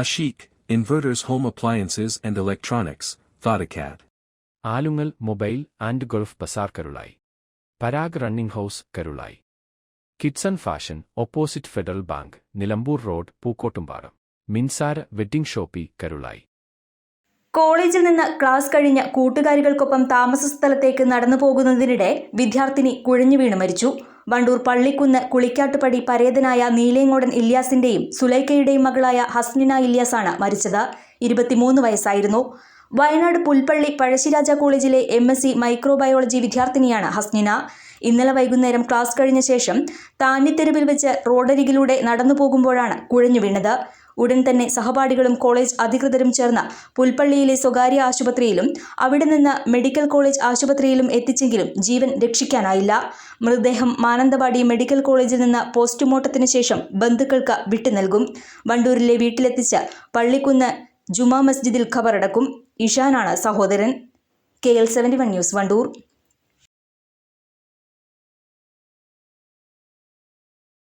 Ashik, Inverters home appliances and electronics Thodacat. Alungal mobile and Gulf Bazar Karulayi Parag running house Karulayi. Kidson fashion opposite Federal Bank Nilambur road Pookkottumpadam. Minsara wedding shoppy Karulayi. കോളേജിൽ നിന്ന് class കഴിഞ്ഞ് കൂട്ടുകാരികൾക്കൊപ്പം താമസ സ്ഥലത്തേക്ക് നടന്നു പോകുന്നതിനിടെ വിദ്യാർത്ഥിനി കുഴഞ്ഞു വീണ് മരിച്ചു. വണ്ടൂർ പള്ളിക്കുന്ന് കുളിക്കാട്ടുപടി പരേതനായ നീലേങ്ങോടൻ ഇല്യാസിന്റെയും സുലൈക്കയുടെയും മകളായ ഹസ്നിന ഇല്യാസാണ് മരിച്ചത്. ഇരുപത്തിമൂന്ന് വയസ്സായിരുന്നു. വയനാട് പുൽപ്പള്ളി പഴശ്ശിരാജ കോളേജിലെ എം എസ് സി മൈക്രോബയോളജി വിദ്യാർത്ഥിനിയാണ് ഹസ്നിന. ഇന്നലെ വൈകുന്നേരം ക്ലാസ് കഴിഞ്ഞ ശേഷം താന്നിത്തെരുവിൽ വെച്ച് റോഡരികിലൂടെ നടന്നു പോകുമ്പോഴാണ് കുഴഞ്ഞു വീണത്. ഉടൻ തന്നെ സഹപാഠികളും കോളേജ് അധികൃതരും ചേർന്ന് പുൽപ്പള്ളിയിലെ സ്വകാര്യ ആശുപത്രിയിലും അവിടെ നിന്ന് മെഡിക്കൽ കോളേജ് ആശുപത്രിയിലും എത്തിച്ചെങ്കിലും ജീവൻ രക്ഷിക്കാനായില്ല. മൃതദേഹം മാനന്തവാടി മെഡിക്കൽ കോളേജിൽ നിന്ന് പോസ്റ്റ്മോർട്ടത്തിന് ശേഷം ബന്ധുക്കൾക്ക് വിട്ടു നൽകും. വണ്ടൂരിലെ വീട്ടിലെത്തിച്ച് പള്ളിക്കുന്ന് ജുമാ മസ്ജിദിൽ ഖബറടക്കും. ഇഷാനാണ് സഹോദരൻ. K L seventy one news Wandoor.